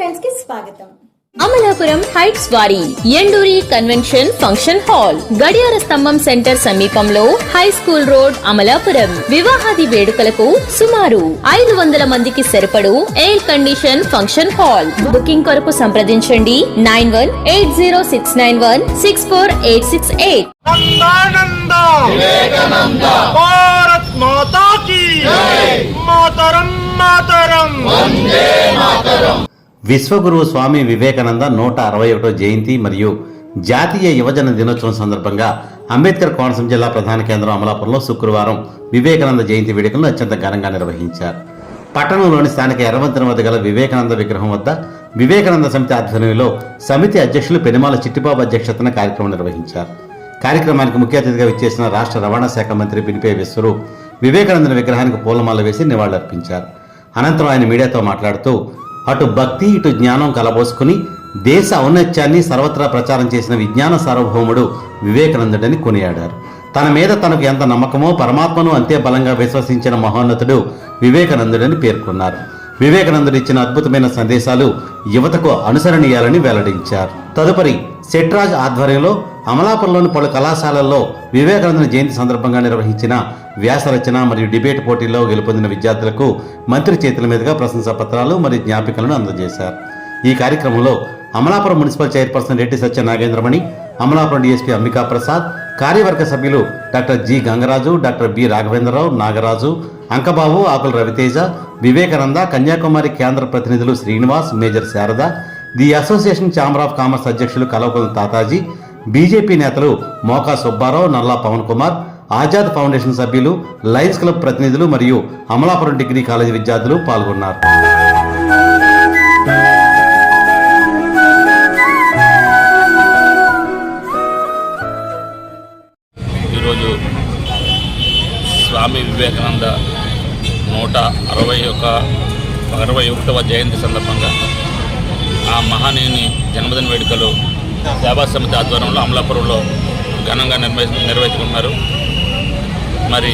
టైమ్స్కి స్వాగతం. అమలాపురం హైట్స్ వారి Enduri convention function hall గడియార స్తంభం సెంటర్ సమీపంలో హై స్కూల్ రోడ్ అమలాపురం. వివాహాది వేడుకలకు సుమారు ఐదు వందల మందికి సరిపడు air condition function hall. Booking కొరకు సంప్రదించండి. Nine one eight zero six nine one six four eight six eight. మాతరం మాతరం! విశ్వగురువు స్వామి వివేకానంద నూట అరవై ఒకటో జయంతి మరియు జాతీయ యువజన దినోత్సవం సందర్భంగా అంబేద్కర్ కోనసీమ జిల్లా ప్రధాన కేంద్రం అమలాపురంలో శుక్రవారం వివేకానంద జయంతి వేడుకలను అత్యంత ఘనంగా నిర్వహించారు. పట్టణంలోని స్థానిక ఎర్రవంతెన వద్ద గల వివేకానంద విగ్రహం వద్ద వివేకానంద సమితి ఆధ్వర్యంలో సమితి అధ్యక్షులు పెనుమాల చిట్టిబాబు అధ్యక్షతన కార్యక్రమం నిర్వహించారు. కార్యక్రమానికి ముఖ్య అతిథిగా విచ్చేసిన రాష్ట్ర రవాణా శాఖ మంత్రి పినిపే విశ్వరూప్ వివేకానంద విగ్రహానికి పూలమాల వేసి నివాళులర్పించారు. అనంతరం ఆయన మీడియాతో మాట్లాడుతూ అటు భక్తి ఇటు జ్ఞానం కలబోసుకుని దేశ ఔన్నత్యాన్ని సర్వత్రా ప్రచారం చేసిన విజ్ఞాన సార్వభౌముడు వివేకానందుడని కొనియాడారు. తన మీద తనకు ఎంత నమ్మకమో పరమాత్మను అంతే బలంగా విశ్వసించిన మహోన్నతుడు వివేకానందుడని పేర్కొన్నారు. వివేకానందుడు ఇచ్చిన అద్భుతమైన సందేశాలు యువతకు అనుసరణీయాలని వెల్లడించారు. తదుపరి సెట్రాజ్ ఆధ్వర్యంలో అమలాపురంలోని పలు కళాశాలల్లో వివేకానందుని జయంతి సందర్భంగా నిర్వహించిన వ్యాసరచన మరియు డిబేట్ పోటీల్లో గెలుపొందిన విద్యార్థులకు మంత్రి చేతుల మీదుగా ప్రశంసా పత్రాలు మరియు జ్ఞాపికలను అందజేశారు. ఈ కార్యక్రమంలో Amalapuram municipal chairperson Reddy Satya Nagendramani Amalapuram DSP Ambika Prasad కార్యవర్గ సభ్యులు doctor G Gangaraju doctor B Raghavendrarao Nagaraju Ankababu Akula Raviteja Vivekananda Kanyakumari కేంద్ర ప్రతినిధులు Srinivas major Sarada the association chamber of commerce అధ్యక్షులు కలవకుల తాతాజీ బీజేపీ నేతలు Moka Subbarao Nalla Pavan Kumar Azad foundation సభ్యులు lions club ప్రతినిధులు మరియు Amalapuram degree college విద్యార్థులు పాల్గొన్నారు. స్వామి వివేకానంద నూట అరవై ఒక అరవై ఒకటవ జయంతి సందర్భంగా ఆ మహనీయుని జన్మదిన వేడుకలు సేవా సమితి ఆధ్వర్యంలో అమలాపురంలో ఘనంగా నిర్వహి నిర్వహించుకున్నారు మరి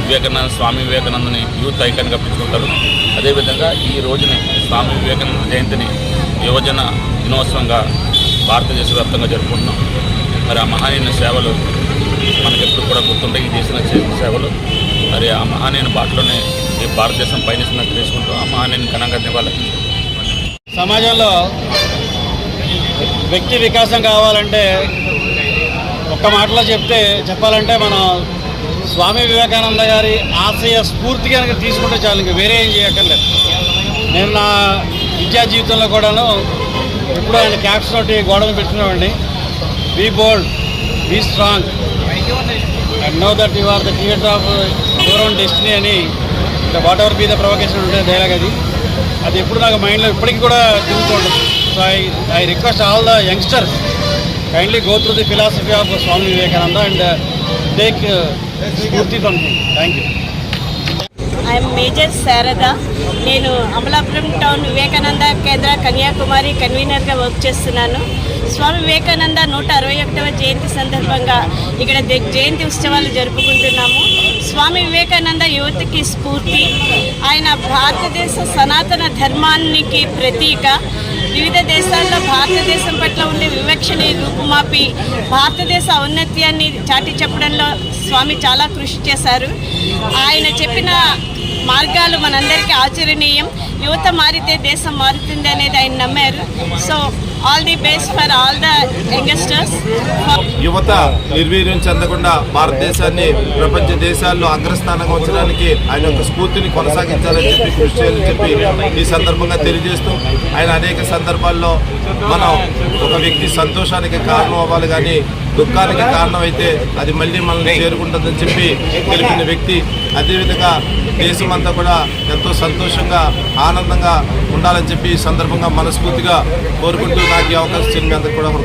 వివేకానంద స్వామి వివేకానందని యూత్ ఐకాన్గా పిలుచుకుంటారు. అదేవిధంగా ఈ రోజుని స్వామి వివేకానంద జయంతిని యువజన దినోత్సవంగా భారతదేశ వ్యాప్తంగా జరుపుకుంటున్నాం. మరి ఆ మహానీయుని సేవలు మనకెప్పుడు కూడా గుర్తుంటాయి చేసిన సేవలు. మరి ఆ మహానీయుని బాటలోనే ఈ భారతదేశం పయనిస్తున్నట్టు తెలుసుకుంటూ ఆ మహానీయుని ఘనంగా నివాళి సమాజంలో వ్యక్తి వికాసం కావాలంటే ఒక్క మాటలో చెప్తే చెప్పాలంటే మనం స్వామి వివేకానంద గారి ఆశయ స్ఫూర్తి కనుక తీసుకుంటే చాలు ఇంక వేరే ఏం చేయక్కర్లేదు. నేను నా విద్యా జీవితంలో కూడాను ఎప్పుడూ ఆయన క్యాప్స్ తోటి గోడలు పెట్టుకునేవాడిని be bold be strong. And know that you are the creator of your own destiny అని whatever be the provocation ఉంటే డైలాగ్ అది. అది ఎప్పుడు నాకు మైండ్లో ఇప్పటికీ కూడా తిరుగుతుంటుంది so I I request all the youngsters kindly go through the philosophy of Swami Vivekananda and take sphoorthi from thank you I'm major Sarada. నేను అమలాపురం టౌన్ వివేకానంద కేంద్ర కన్యాకుమారి కన్వీనర్గా వర్క్ చేస్తున్నాను. స్వామి వివేకానంద నూట అరవై ఒకటవ జయంతి సందర్భంగా ఇక్కడ జయంతి ఉత్సవాలు జరుపుకుంటున్నాము. స్వామి వివేకానంద యువతకి స్ఫూర్తి. ఆయన భారతదేశ సనాతన ధర్మానికి ప్రతీక. వివిధ దేశాల్లో భారతదేశం పట్ల ఉండే వివక్షని రూపుమాపి భారతదేశ ఔన్నత్యాన్ని చాటి చెప్పడంలో స్వామి చాలా కృషి చేశారు. ఆయన చెప్పిన మార్గాలు మనందరికీ ఆచరణీయం. యువత మారితే దేశం మారుతుంది అనేది ఆయన నమ్మారు. So all the best for all the youngsters యువత నిర్వీర్యం చెందకుండా భారతదేశాన్ని ప్రపంచ దేశాల్లో అగ్రస్థానంగా ఉంచడానికి ఆయన యొక్క స్ఫూర్తిని కొనసాగించాలని చెప్పి కృషి చేయాలని చెప్పి ఈ సందర్భంగా తెలియజేస్తూ ఆయన అనేక సందర్భాల్లో మనం ఒక వ్యక్తి సంతోషానికి కారణం అవ్వాలి కానీ దుఃఖానికి కారణం అయితే అది మళ్ళీ మనల్ని చేరుకుంటుందని చెప్పి తెలిపిన వ్యక్తి అదేవిధంగా దేశమంతా కూడా ఎంతో సంతోషంగా ఆనందంగా ఉండాలని చెప్పి ఈ సందర్భంగా మనస్ఫూర్తిగా కోరుకుంటూ నాకు ఈ అవకాశం ఇచ్చిన మీ అందరికీ కూడా అమల